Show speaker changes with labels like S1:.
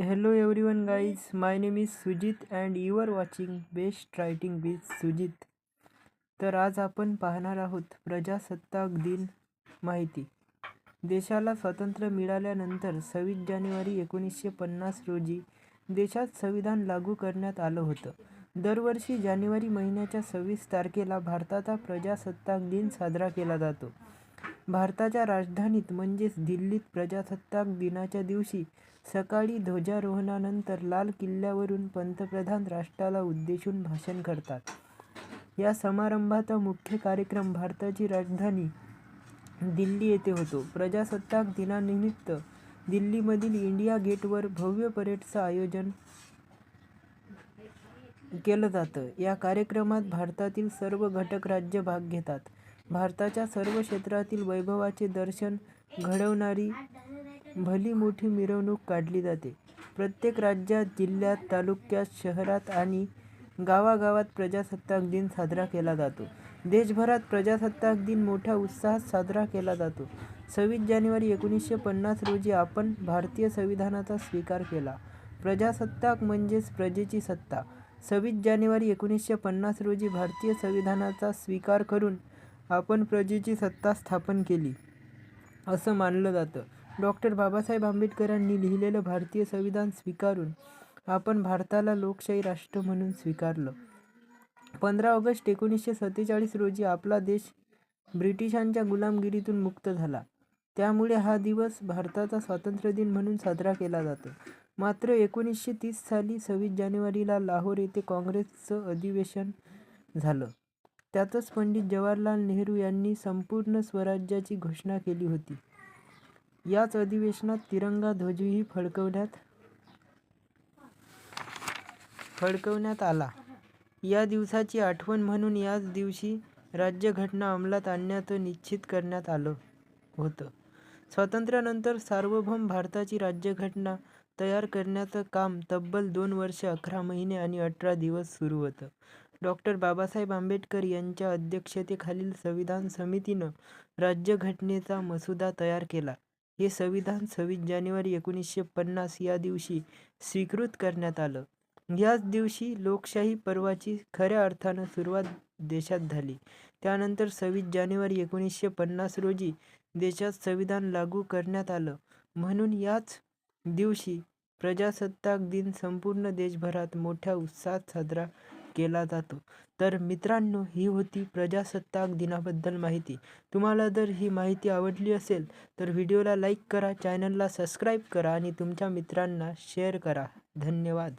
S1: Hello everyone guys my name is Sujit and you are watching best writing with Sujit तर आज आपण पाहणार आहोत प्रजासत्ताक दिन माहिती. देशाला स्वातंत्र्य मिळाल्यानंतर सव्वीस जानेवारी एकोणीसशे पन्नास रोजी देशात संविधान लागू करण्यात आलं होतं. दरवर्षी जानेवारी महिन्याच्या सव्वीस तारखेला भारताचा प्रजासत्ताक दिन साजरा केला जातो. भारताच्या राजधानीत म्हणजेच दिल्लीत प्रजासत्ताक दिनाच्या दिवशी सकाळी ध्वजारोहणानंतर लाल किल्ल्यावरून पंतप्रधान राष्ट्राला उद्देशून भाषण करतात. या समारंभाचा मुख्य कार्यक्रम भारताची राजधानी दिल्ली येथे होतो. प्रजासत्ताक दिनानिमित्त दिल्लीमधील इंडिया गेटवर भव्य परेडचं आयोजन केलं जातं. या कार्यक्रमात भारतातील सर्व घटक राज्य भाग घेतात. भारताच्या सर्व क्षेत्रातील वैभवाचे दर्शन घडवणारी भली मोठी मिरवणूक काढली जाते. प्रत्येक राज्यात जिल्ह्यात तालुक्यात शहरात आणि गावागावात प्रजासत्ताक दिन साजरा केला जातो. देशभरात प्रजासत्ताक दिन मोठ्या उत्साहात साजरा केला जातो. सव्वीस जानेवारी एकोणीसशे पन्नास रोजी आपण भारतीय संविधानाचा स्वीकार केला. प्रजासत्ताक म्हणजेच प्रजेची सत्ता. सव्वीस जानेवारी एकोणीसशे पन्नास रोजी भारतीय संविधानाचा स्वीकार करून आपण प्रजेची सत्ता स्थापन केली. असं मानलं जातं. डॉक्टर बाबासाहेब आंबेडकरांनी लिहिलेलं भारतीय संविधान स्वीकारून आपण भारताला लोकशाही राष्ट्र म्हणून स्वीकारलं. पंधरा ऑगस्ट एकोणीसशे सत्तेचाळीस रोजी आपला देश ब्रिटिशांच्या गुलामगिरीतून मुक्त झाला. त्यामुळे हा दिवस भारताचा स्वातंत्र्य दिन म्हणून साजरा केला जातो. मात्र एकोणीसशे तीस साली सव्वीस जानेवारीला लाहोर येथे काँग्रेसचं अधिवेशन झालं. त्यातच पंडित जवाहरलाल नेहरू यांनी संपूर्ण स्वराज्याची घोषणा केली होती. याच अधिवेशनात तिरंगा ध्वजही फडकवण्यात फडकवण्यात आला. या दिवसाची आठवण म्हणून याच दिवशी राज्यघटना अंमलात आणण्याचं निश्चित करण्यात आलं होतं. स्वातंत्र्यानंतर सार्वभौम भारताची राज्यघटना तयार करण्याचं काम तब्बल दोन वर्ष अकरा महिने आणि अठरा दिवस सुरू होतं. डॉक्टर बाबासाहेब आंबेडकर यांच्या अध्यक्षतेखालील संविधान समितीनं राज्यघटनेचा मसुदा तयार केला. हे संविधान सव्वीस जानेवारी एकोणीसशे पन्नास या दिवशी स्वीकृत करण्यात आलं. याच दिवशी लोकशाही पर्वाची खऱ्या अर्थानं सुरुवात देशात झाली. त्यानंतर सव्वीस जानेवारी एकोणीसशे पन्नास रोजी देशात संविधान लागू करण्यात आलं. म्हणून याच दिवशी प्रजासत्ताक दिन संपूर्ण देशभरात मोठ्या उत्साहात साजरा केला जातो. तर मित्रांनो ही होती प्रजासत्ताक दिनाबद्दल माहिती. तुम्हाला जर ही माहिती आवडली असेल तर व्हिडिओला लाईक करा चॅनलला सबस्क्राईब करा आणि तुमच्या मित्रांना शेअर करा. धन्यवाद.